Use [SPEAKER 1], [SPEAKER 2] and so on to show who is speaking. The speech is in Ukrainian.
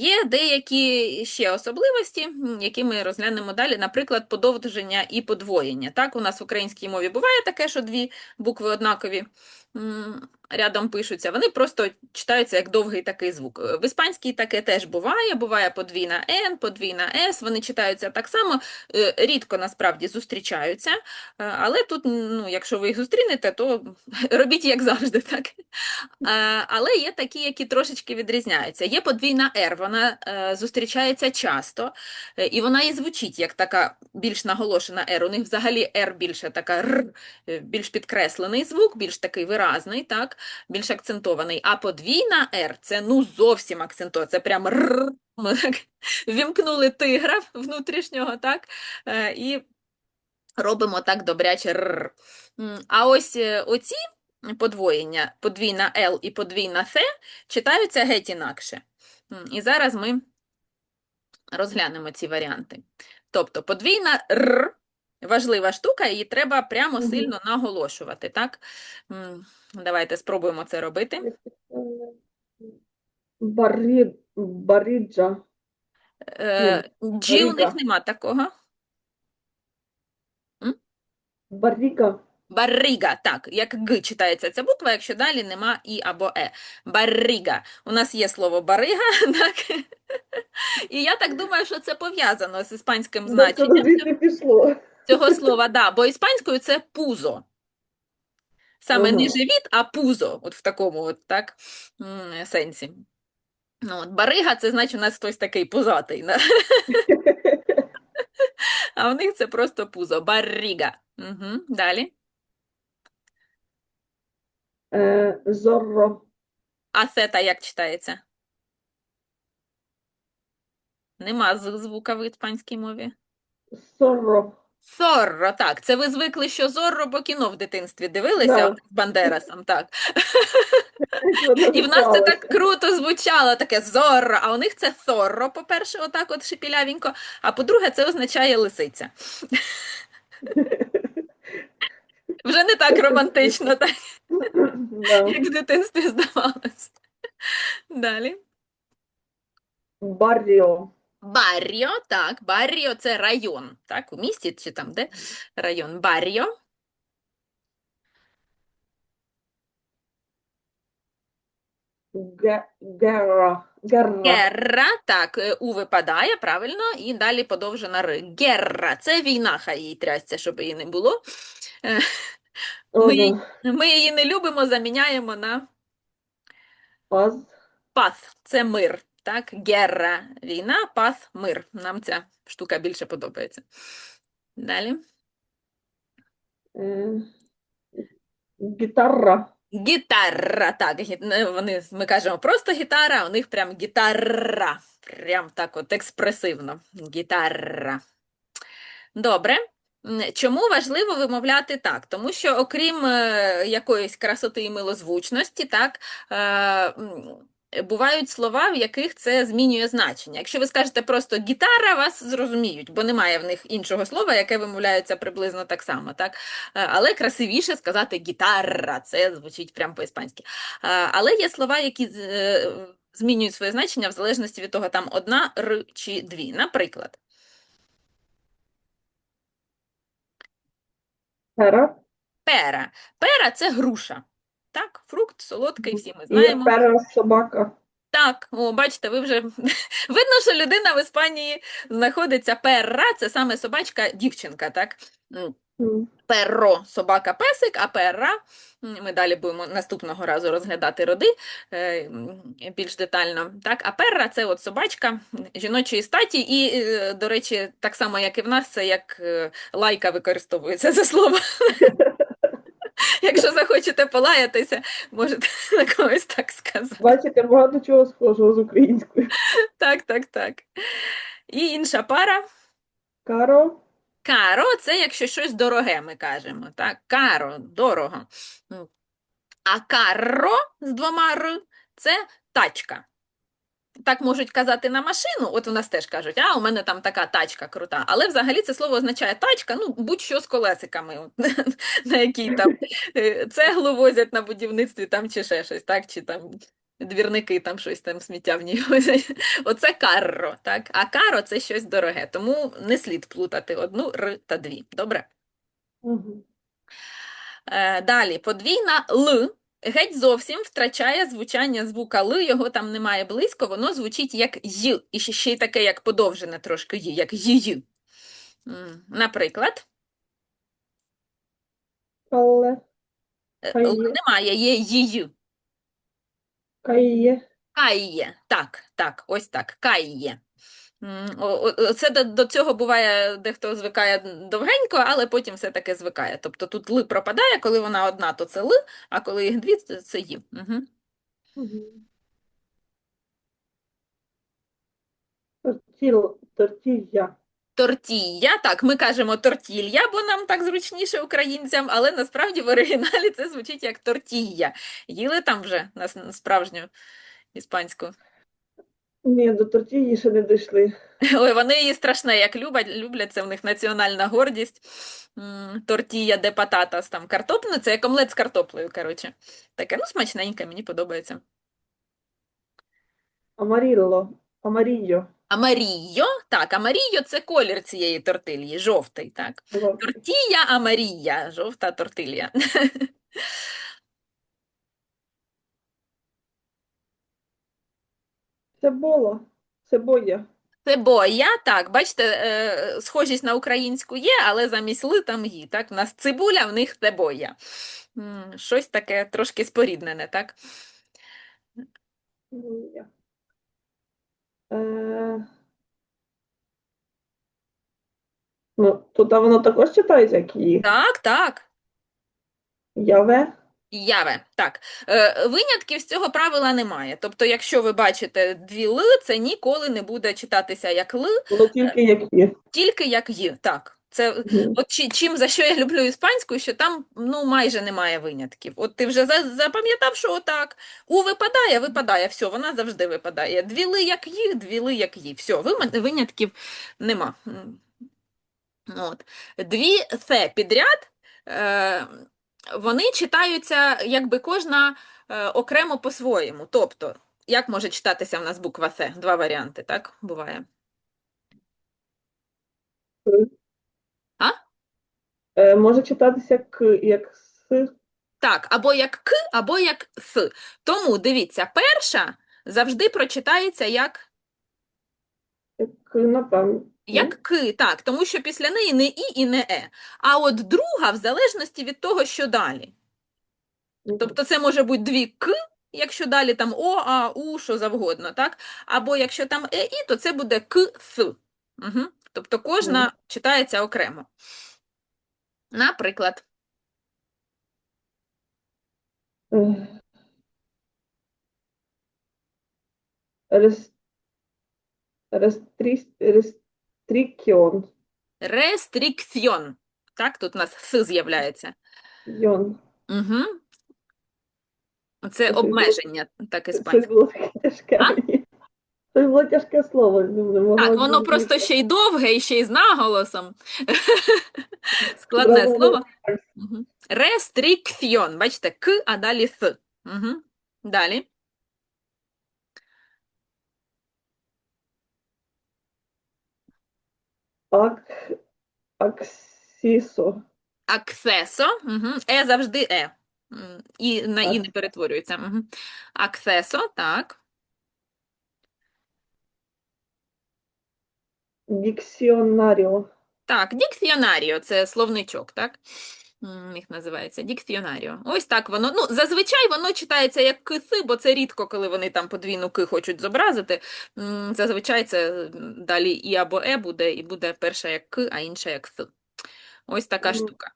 [SPEAKER 1] Є деякі ще особливості, які ми розглянемо далі, наприклад, подовження і подвоєння. Так, у нас в українській мові буває таке, що дві букви однакові рядом пишуться. Вони просто читаються як довгий такий звук. Е, В іспанській таке теж буває. Буває подвійна N, подвійна S, вони читаються так само, е, рідко насправді зустрічаються. Е, Але тут, ну, якщо ви їх зустрінете, то робіть як завжди, так? Але є такі, які трошечки відрізняються. Є подвійна R, вона зустрічається часто, і вона і звучить як така більш наголошена R. У них взагалі R більше така е, більш підкреслений звук, більш такий виразний, так? більш акцентований. А подвійна R – це ну зовсім акцентовано, це прям Р. Ми так вімкнули тигра внутрішнього, так? Е, І робимо так добряче р. А ось е, оці подвоєння, подвійна L і подвійна Th, читаються геть інакше. І зараз ми розглянемо ці варіанти. Тобто подвійна Р важлива штука, її треба прямо сильно наголошувати, так? Давайте спробуємо це робити.
[SPEAKER 2] Барі... Баріджа.
[SPEAKER 1] Е, G у них нема такого.
[SPEAKER 2] Баріга.
[SPEAKER 1] Барига, так, як Г читається ця буква, якщо далі нема І або Е. Барига. У нас є слово барига, так? І я так думаю, що це пов'язано з іспанським значенням
[SPEAKER 2] пішло.
[SPEAKER 1] Цього слова, да, бо іспанською це пузо. Саме не живіт, а пузо, от в такому от, так, сенсі. Ну, от, барига це значить у нас хтось такий пузатий, да? а у них це просто пузо, барига. Угу. Далі.
[SPEAKER 2] Е, Зорро.
[SPEAKER 1] А сета як читається? Нема звука в іспанській мові.
[SPEAKER 2] Сорро.
[SPEAKER 1] Зорро, так. Це ви звикли, що Зорро, бо кіно в дитинстві дивилися
[SPEAKER 2] Да.
[SPEAKER 1] от з Бандерасом, так. І в нас це так круто звучало, таке Зорро, а у них це Зорро, по-перше, отак от шепілявенько, а по-друге, це означає лисиця. Вже не так романтично, так,
[SPEAKER 2] Да.
[SPEAKER 1] як в дитинстві здавалося. Далі.
[SPEAKER 2] Барріо.
[SPEAKER 1] Барріо, так, Барріо це район, так, у місті чи там де район Барріо.
[SPEAKER 2] Герра. Герра.
[SPEAKER 1] Так, е, У випадає, правильно, і далі подовжена Р. Герра, це війна, хай їй трясся, щоб її не було. Е, Ми, її- ми її не любимо, заміняємо на
[SPEAKER 2] Паз.
[SPEAKER 1] пас, це мир. Так, герра, війна, пас, мир. Нам ця штука більше подобається. Далі.
[SPEAKER 2] Гітара.
[SPEAKER 1] Гітара, так, вони, ми кажемо просто гітара, а у них прям гітара. Прям так от експресивно. Гітара. Добре. Чому важливо вимовляти так? Тому що окрім е, якоїсь красоти і милозвучності, так, е, бувають слова, в яких це змінює значення. Якщо ви скажете просто гітара, вас зрозуміють, бо немає в них іншого слова, яке вимовляється приблизно так само. Так? Е, Але красивіше сказати гітара, це звучить прямо по-іспанськи. Е, Але є слова, які е, змінюють своє значення в залежності від того, там одна р чи дві. Наприклад,
[SPEAKER 2] Пера.
[SPEAKER 1] пера. Пера це груша. Так, фрукт солодкий, всі ми
[SPEAKER 2] Є
[SPEAKER 1] знаємо.
[SPEAKER 2] пера собака.
[SPEAKER 1] Так, о, бачите, ви вже видно, що людина в Іспанії знаходиться. Перра це саме собачка, дівчинка, так? М. Перро собака песик, а перра. Ми далі будемо наступного разу розглядати роди е, більш детально. Так, а перра це от собачка жіночої статі, і, е, до речі, так само, як і в нас, це як е, лайка використовується за слово. Якщо захочете полаятися, можете на когось так сказати.
[SPEAKER 2] Бачите, багато чого схожого з українською.
[SPEAKER 1] Так, так, так. І інша пара.
[SPEAKER 2] Каро.
[SPEAKER 1] Каро це якщо щось дороге, ми кажемо. Так? Каро, дорого. А карро з двома р це тачка. Так можуть казати на машину, от у нас теж кажуть, а у мене там така тачка крута. Але взагалі це слово означає тачка, ну будь-що з колесиками, на якій там е, цеглу возять на будівництві там чи ще щось, так? Чи там двірники там щось там сміття в ній. возять. Оце карро, так? А каро це щось дороге, тому не слід плутати одну р та дві. Добре?
[SPEAKER 2] Угу.
[SPEAKER 1] Далі, подвійна Л геть зовсім втрачає звучання звука Л, його там немає близько, воно звучить як Й, і ще, й таке, як подовжене трошки Й, як Й. Наприклад,
[SPEAKER 2] Але.
[SPEAKER 1] Л немає, є Й.
[SPEAKER 2] Кає.
[SPEAKER 1] Кайє. Так, так, ось так, кайє. Це до, до цього буває, дехто звикає довгенько, але потім все-таки звикає. Тобто тут ли пропадає, коли вона одна, то це ли, а коли їх дві, це, це ї. Угу.
[SPEAKER 2] Тортіл, тортілля.
[SPEAKER 1] Тортія, так, ми кажемо тортілья, бо нам так зручніше українцям, але насправді в оригіналі це звучить як тортія. Їли там вже на справжню іспанську.
[SPEAKER 2] Ні, до тортіллі ще не дійшли.
[SPEAKER 1] Ой, вони її страшне, як люблять, люблять, це в них національна гордість. М, Тортія де пататас, там картопне, це як омлет з картоплею, коротше. Таке, ну, смачненьке, мені подобається.
[SPEAKER 2] Амарілло. Амарійо.
[SPEAKER 1] Амарійо, так, амарійо – це колір цієї тортильї, жовтий, так. Тортія амарія, жовта тортилья.
[SPEAKER 2] Цебола. Цебоя.
[SPEAKER 1] Цибоя, так, бачите, е, схожість на українську є, але замість ли там ї, так? У нас цибуля, в них цибоя. М, Щось таке трошки споріднене, так?
[SPEAKER 2] Е... Ну, тут воно також читається, як її.
[SPEAKER 1] Так, так.
[SPEAKER 2] Яве.
[SPEAKER 1] Яве, так. Е, Винятків з цього правила немає. Тобто, якщо ви бачите дві ли, це ніколи не буде читатися як ли,
[SPEAKER 2] Воно тільки як є.
[SPEAKER 1] тільки як ї. Так. Це
[SPEAKER 2] Мгм.
[SPEAKER 1] От чим за що я люблю іспанську, що там ну майже немає винятків. От ти вже запам'ятав, що отак. У випадає, випадає, все, вона завжди випадає. Дві ли як ї, дві ли як ї. Все, винятків нема. От. Дві це підряд. Е, вони читаються, якби кожна е, окремо по-своєму. Тобто, як може читатися в нас буква С? Два варіанти, так? Буває.
[SPEAKER 2] Е, може читатися к, як с.
[SPEAKER 1] Так, або як к, або як с. Тому дивіться, перша завжди прочитається як,
[SPEAKER 2] напевно.
[SPEAKER 1] як к, так, тому що після неї не і і не е. А от друга в залежності від того, що далі. Тобто це може бути дві к, якщо далі там о, а, у, що завгодно, так? Або якщо там е, і, то це буде к, с. Угу. Тобто кожна
[SPEAKER 2] Мгм.
[SPEAKER 1] читається окремо. Наприклад,
[SPEAKER 2] Е, Рес... Рестріс...
[SPEAKER 1] Рестрикціон. Так, тут у нас с з'являється.
[SPEAKER 2] Йон.
[SPEAKER 1] Угу. Це обмеження, так
[SPEAKER 2] Щось
[SPEAKER 1] іспанською.
[SPEAKER 2] було таке тяжке.
[SPEAKER 1] А?
[SPEAKER 2] мені. Щось було тяжке слово. не могла
[SPEAKER 1] Так, воно просто ще й довге, і ще й з наголосом. Складне слово. Рестрикціон. Бачите, к, а далі с. Угу. Далі.
[SPEAKER 2] Ак... Аксісо.
[SPEAKER 1] Аксесо. Угу. Е завжди е. І на і не перетворюється. Угу. Аксесо, так.
[SPEAKER 2] Діксіонаріо.
[SPEAKER 1] Так, дікціонаріо це словничок, так? Їх називається дікціонаріо. Ось так воно. Ну, зазвичай воно читається як киси, бо це рідко, коли вони там подвійну ки хочуть зобразити. Зазвичай це далі і або е буде, і буде перша як к, а інша як с. Ось така штука.